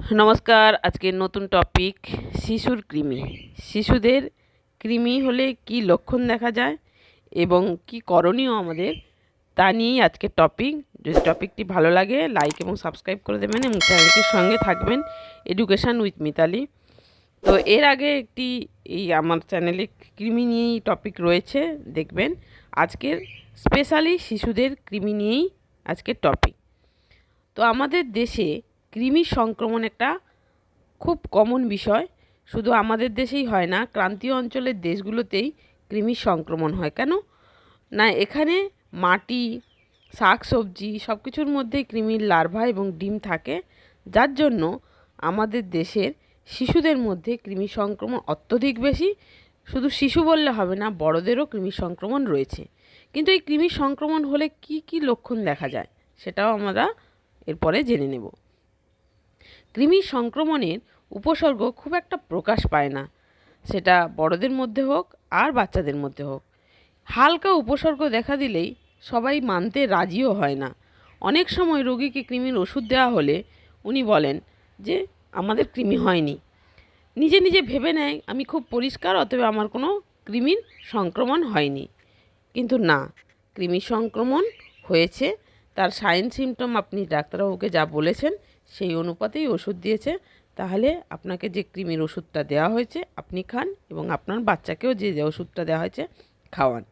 নমস্কার আজকের নতুন টপিক শিশুর কৃমি। শিশুদের কৃমি হলে কি লক্ষণ দেখা যায় এবং কি করণীয় আমাদের তা নিয়েই আজকের টপিক যদি টপিকটি ভালো লাগে লাইক এবং সাবস্ক্রাইব করে দেবেন এবং চ্যানেলটির সঙ্গে থাকবেন এডুকেশান উইথ মিতালি তো এর আগে একটি এই আমার চ্যানেলে কৃমি নিয়েই টপিক রয়েছে, দেখবেন। আজকের স্পেশালি শিশুদের কৃমি নিয়েই আজকের টপিক তো আমাদের দেশে কৃমি সংক্রমণ একটা খুব কমন বিষয়। শুধু আমাদের দেশেই হয় না, ক্রান্তীয় অঞ্চলের দেশগুলোতেই কৃমি সংক্রমণ হয়। কেন? না, এখানে মাটি শাক সবজি সব কিছুর মধ্যেই কৃমির লার্ভা এবং ডিম থাকে। যার জন্য আমাদের দেশের শিশুদের মধ্যে কৃমি সংক্রমণ অত্যধিক বেশি। শুধু শিশু বললে হবে না, বড়দেরও কৃমি সংক্রমণ রয়েছে। কিন্তু এই কৃমি সংক্রমণ হলে কি কি লক্ষণ দেখা যায়, সেটাও আমরা এরপরে জেনে নেব। কৃমি সংক্রমণের উপসর্গ খুব একটা প্রকাশ পায় না। সেটা বড়দের মধ্যে হোক আর বাচ্চাদের মধ্যে হোক। হালকা উপসর্গ দেখা দিলেই সবাই মানতে রাজিও হয় না। অনেক সময় রোগীকে কৃমির ওষুধ দেওয়া হলে উনি বলেন যে, আমাদের কৃমি হয়নি। নিজে নিজে ভেবে নেয়, আমি খুব পরিষ্কার, অতএব আমার কোনো কৃমির সংক্রমণ হয়নি। কিন্তু না, কৃমি সংক্রমণ হয়েছে। তার সাইন সিমটম আপনি ডাক্তারবাবুকে যা বলেছেন সেই অনুপাতেই ওষুধ দিয়েছে। তাহলে আপনাকে যে কৃমির ওষুধটা দেওয়া হয়েছে, আপনি খান এবং আপনার বাচ্চাকেও যে যে ওষুধটা দেওয়া হয়েছে, খাওয়ান।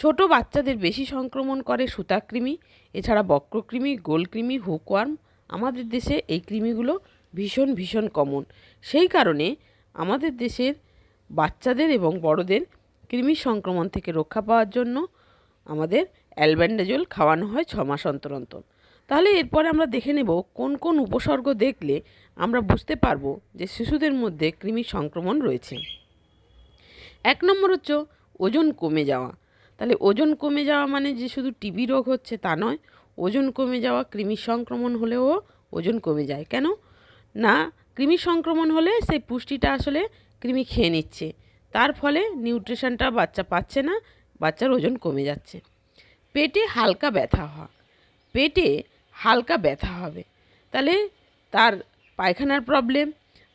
ছোট বাচ্চাদের বেশি সংক্রমণ করে সুতাকৃমি এছাড়া বক্রকৃমি গোলকৃমি হুকওয়ার্ম আমাদের দেশে এই কৃমিগুলো ভীষণ ভীষণ কমন। সেই কারণে আমাদের দেশের বাচ্চাদের এবং বড়দের কৃমি সংক্রমণ থেকে রক্ষা পাওয়ার জন্য আমাদের অ্যালব্যান্ডাজল খাওয়ানো হয় ছ মাস অন্তর অন্তর। তাহলে এরপরে আমরা দেখে নেব কোন কোন উপসর্গ দেখলে আমরা বুঝতে পারব যে শিশুদের মধ্যে কৃমি সংক্রমণ রয়েছে। এক নম্বর হচ্ছে ওজন কমে যাওয়া। তাহলে ওজন কমে যাওয়া মানে যে শুধু টিবি রোগ হচ্ছে তা নয়, ওজন কমে যাওয়া কৃমি সংক্রমণ হলেও ওজন কমে যায়। কেন? না কৃমি সংক্রমণ হলে সেই পুষ্টিটা আসলে কৃমি খেয়ে নিচ্ছে। তার ফলে নিউট্রিশনটা বাচ্চা পাচ্ছে না, বাচ্চার ওজন কমে যাচ্ছে। পেটে হালকা ব্যথা হওয়া। পেটে হালকা ব্যথা হবে। তাহলে তার পায়খানার প্রবলেম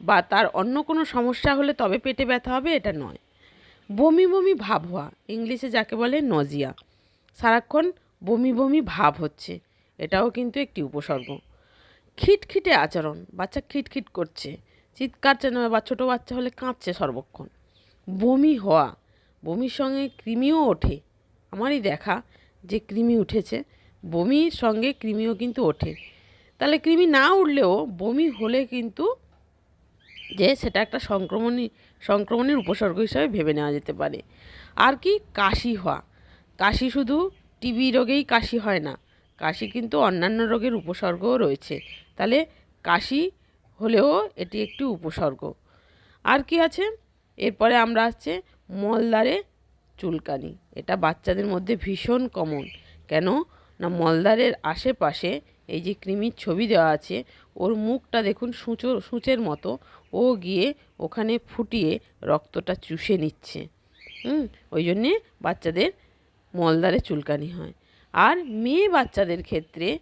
বা তার অন্য কোনো সমস্যা হলে তবে পেটে ব্যথা হবে, এটা নয়। বমি বমি ভাব হওয়া, ইংলিশে যাকে বলে নজিয়া, সারাক্ষণ বমি বমি ভাব হচ্ছে, এটাও কিন্তু একটি উপসর্গ। খিটখিটে আচরণ, বাচ্চা খিটখিট করছে, চিৎকার চেনাবে বা ছোটো বাচ্চা হলে কাঁদছে সর্বক্ষণ। বমি হওয়া, বমির সঙ্গে কৃমিও ওঠে, আমারই দেখা যে কৃমি উঠেছে বমির সঙ্গে কৃমিও কিন্তু ওঠে। তাহলে কৃমি না উঠলেও বমি হলে কিন্তু যে সেটা একটা সংক্রমণই সংক্রমণের উপসর্গ হিসাবে ভেবে নেওয়া যেতে পারে। আর কি? কাশি হওয়া। কাশি শুধু টিবি রোগেই কাশি হয় না। কাশি কিন্তু অন্যান্য রোগের উপসর্গও রয়েছে। তাহলে কাশি হলেও এটি একটি উপসর্গ। আর কি আছে? এরপরে আমরা আসছে মলদারে চুলকানি। এটা বাচ্চাদের মধ্যে ভীষণ কমন। কেন? না মলদারের আশেপাশে এই যে কৃমির ছবি দেওয়া আছে, ওর মুখটা দেখুন সূচো, সূচের মতো। ও গিয়ে ওখানে ফুটিয়ে রক্তটা চুষে নিচ্ছে। হুম, ওই জন্যে বাচ্চাদের মলদারে চুলকানি হয়। আর মেয়ে বাচ্চাদের ক্ষেত্রে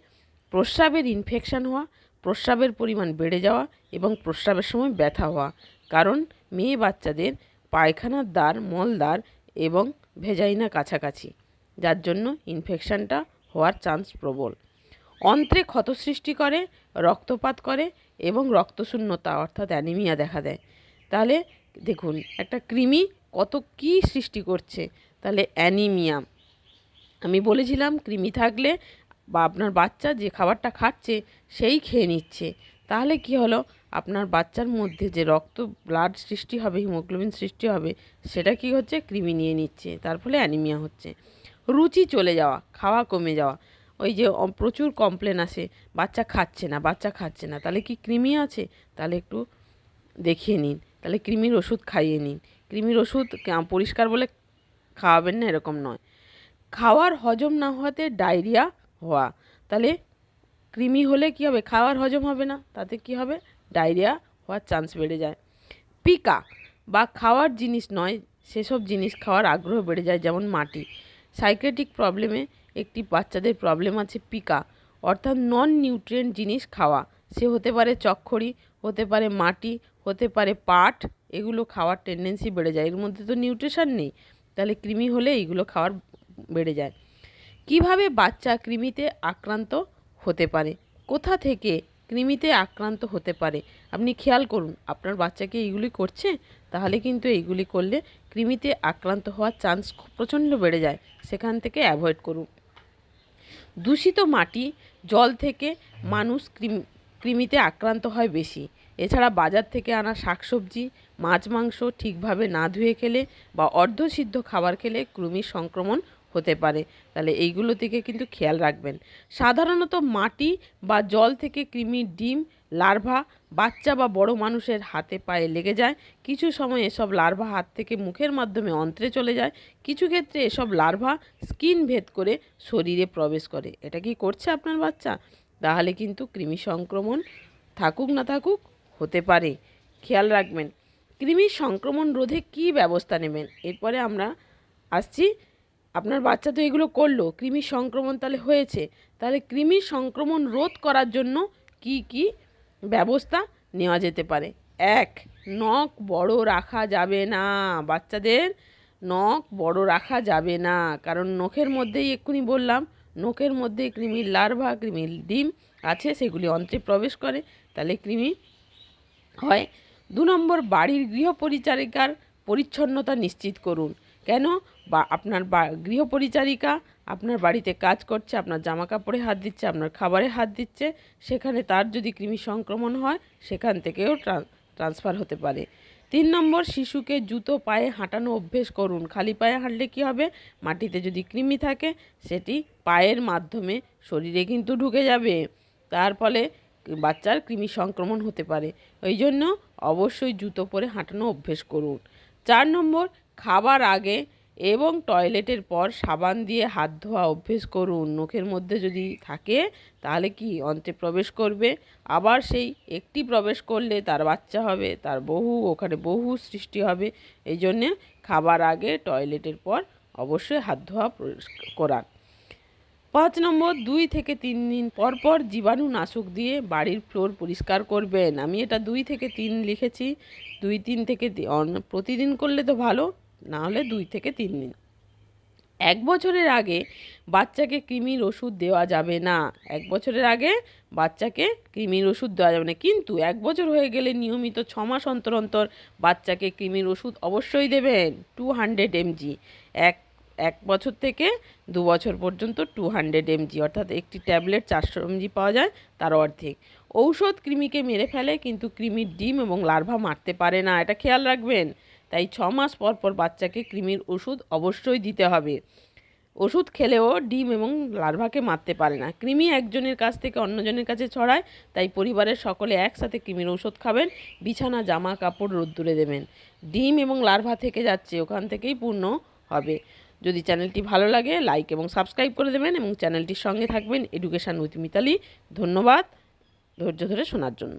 প্রস্রাবের ইনফেকশান হওয়া, প্রস্রাবের পরিমাণ বেড়ে যাওয়া এবং প্রস্রাবের সময় ব্যথা হওয়া। কারণ মেয়ে বাচ্চাদের পায়খানার দ্বার, মলদ্বার এবং ভেজাইনা কাছাকাছি। যার জন্য ইনফেকশানটা হওয়ার চান্স প্রবল। অন্ত্রে ক্ষত সৃষ্টি করে, রক্তপাত করে এবং রক্তশূন্যতা, অর্থাৎ অ্যানিমিয়া দেখা দেয়। তাহলে দেখুন, একটা কৃমি কত কী সৃষ্টি করছে? তাহলে অ্যানিমিয়া। আমি বলেছিলাম কৃমি থাকলে বা আপনার বাচ্চা যে খাবারটা খাচ্ছে সেই খেয়ে নিচ্ছে। তাহলে কি হলো? আপনার বাচ্চার মধ্যে যে রক্ত ব্লাড সৃষ্টি হবে হিমোগ্লোবিন সৃষ্টি হবে, সেটা কি হচ্ছে? কৃমি নিয়ে নিচ্ছে। তার ফলে অ্যানিমিয়া হচ্ছে। রুচি চলে যাওয়া, খাওয়া কমে যাওয়া। ওই যে প্রচুর কমপ্লেন আসে, বাচ্চা খাচ্ছে না, বাচ্চা খাচ্ছে না। তাহলে কি কৃমি আছে? তাহলে একটু দেখিয়ে নিন। তাহলে কৃমির ওষুধ খাইয়ে নিন। কৃমির ওষুধ পরিষ্কার বলে খাওয়াবেন না, এরকম নয়। খাওয়ার হজম না হওয়াতে ডায়রিয়া হওয়া। তাহলে কৃমি হলে কি হবে? খাওয়ার হজম হবে না, তাতে কি হবে? ডায়রিয়া হওয়ার চান্স বেড়ে যায়। পিকা বা খাওয়ার জিনিস নয়, সেসব জিনিস খাওয়ার আগ্রহ বেড়ে যায়, যেমন মাটি। সাইকেটিক প্রবলেমে একটি বাচ্চাদের প্রবলেম আছে পিকা, অর্থাৎ নন নিউট্রিয়েন্ট জিনিস খাওয়া। সে হতে পারে চচ্খড়ি হতে পারে মাটি, হতে পারে পাট, এগুলো খাওয়ার টেন্ডেন্সি বেড়ে যায়। এর মধ্যে তো নিউট্রিশন নেই, তাহলে কৃমি হলে এইগুলো খাওয়ার বেড়ে যায়। কীভাবে বাচ্চা কৃমিতে আক্রান্ত হতে পারে? কোথা থেকে কৃমিতে আক্রান্ত হতে পারে। আপনি খেয়াল করুন, আপনার বাচ্চাকে এইগুলি করছে? তাহলে কিন্তু এইগুলি করলে কৃমিতে আক্রান্ত হওয়ার চান্স খুব প্রচণ্ড বেড়ে যায়। সেখান থেকে অ্যাভয়েড করুন। দূষিত মাটি, জল থেকে মানুষ কৃমি, কৃমিতে আক্রান্ত হয় বেশি। এছাড়া বাজার থেকে আনা শাকসবজি, মাছ মাংস ঠিকভাবে না ধুয়ে খেলে বা অর্ধসিদ্ধ খাবার খেলে কৃমির সংক্রমণ হতে পারে। তাহলে এইগুলো থেকে কিন্তু খেয়াল রাখবেন। সাধারণত মাটি বা জল থেকে কৃমির ডিম, লার্ভা বাচ্চা বা বড় মানুষের হাতে পায়ে লেগে যায়। কিছু সময় এসব লার্ভা হাত থেকে মুখের মাধ্যমে অন্ত্রে চলে যায়। কিছু ক্ষেত্রে এসব লার্ভা স্কিন ভেদ করে শরীরে প্রবেশ করে। এটা কি করছে আপনার বাচ্চা? তাহলে কিন্তু কৃমি সংক্রমণ থাকুক না থাকুক হতে পারে। খেয়াল রাখবেন। কৃমির সংক্রমণ রোধে কী ব্যবস্থা নেবেন? এরপরে আমরা আসছি আপনার বাচ্চা তো এগুলো করল কৃমির সংক্রমণ তাহলে হয়েছে। তাহলে কৃমির সংক্রমণ রোধ করার জন্য কি কি ব্যবস্থা নেওয়া যেতে পারে? এক, নখ বড় রাখা যাবে না। বাচ্চাদের নখ বড় রাখা যাবে না। কারণ নখের মধ্যেই এক্ষুনি বললাম, নখের মধ্যে কৃমির লার্ভা, কৃমির ডিম আছে, সেগুলি অন্ত্রে প্রবেশ করে। তাহলে কৃমি হয়। দু নম্বর, বাড়ির গৃহপরিচারিকার পরিচ্ছন্নতা নিশ্চিত করুন। কেন? বা আপনার গৃহপরিচারিকা আপনার বাড়িতে কাজ করছে, আপনার জামা কাপড়ে হাত দিচ্ছে, আপনার খাবারে হাত দিচ্ছে, সেখানে তার যদি কৃমি সংক্রমণ হয়, সেখান থেকেও ট্রান্সফার হতে পারে। তিন নম্বর, শিশুকে জুতো পায়ে হাঁটানো অভ্যেস করুন। খালি পায়ে হাঁটলে কী হবে? মাটিতে যদি কৃমি থাকে, সেটি পায়ের মাধ্যমে শরীরে কিন্তু ঢুকে যাবে। তার ফলে বাচ্চার কৃমি সংক্রমণ হতে পারে। ওই জন্য অবশ্যই জুতো পরে হাঁটানো অভ্যেস করুন। চার নম্বর খাবার আগে এবং টয়লেটের পর সাবান দিয়ে হাত ধোয়া অভ্যেস করুন। নখের মধ্যে যদি থাকে, তাহলে কি অন্তে প্রবেশ করবে? আবার সেই একটি প্রবেশ করলে তার বাচ্চা হবে, তার বহু, ওখানে বহু সৃষ্টি হবে। এই জন্যে খাবার আগে টয়লেটের পর অবশ্যই হাত ধোয়া করান। পাঁচ নম্বর, দুই থেকে তিন দিন পর পর জীবাণু নাশক দিয়ে বাড়ির ফ্লোর পরিষ্কার করবেন। আমি এটা দুই থেকে তিন লিখেছি। দুই, তিন থেকে প্রতিদিন করলে তো ভালো। না হলে দুই থেকে তিন দিন। এক বছরের আগে বাচ্চাকে কৃমির ওষুধ দেওয়া যাবে না। এক বছরের আগে বাচ্চাকে কৃমির ওষুধ দেওয়া যাবে না। কিন্তু এক বছর হয়ে গেলে নিয়মিত ছ মাস অন্তর অন্তর বাচ্চাকে কৃমির ওষুধ অবশ্যই দেবেন। টু হান্ড্রেড এমজি এক এক বছর থেকে দু বছর পর্যন্ত টু হান্ড্রেড এমজি অর্থাৎ একটি ট্যাবলেট চারশো এমজি পাওয়া যায়, তার অর্ধেক। ঔষধ কৃমিকে মেরে ফেলে, কিন্তু কৃমির ডিম এবং লার্ভা মারতে পারে না। এটা খেয়াল রাখবেন। তাই ছ মাস পর পর বাচ্চাকে কৃমির ওষুধ অবশ্যই দিতে হবে। ওষুধ খেলেও ডিম এবং লার্ভাকে মারতে পারে না। কৃমি একজনের কাছ থেকে অন্যজনের কাছে ছড়ায়, তাই পরিবারের সকলে একসাথে কৃমির ওষুধ খাবেন, বিছানা, জামা, কাপড়, রোদ্দুরে দেবেন। ডিম এবং লার্ভা থেকে যাচ্ছে, ওখান থেকেই পূর্ণ হবে। যদি চ্যানেলটি ভালো লাগে, লাইক এবং সাবস্ক্রাইব করে দেবেন এবং চ্যানেলটির সঙ্গে থাকবেন এডুকেশান উইথ মিতালি। ধন্যবাদ, ধৈর্য ধরে শোনার জন্য।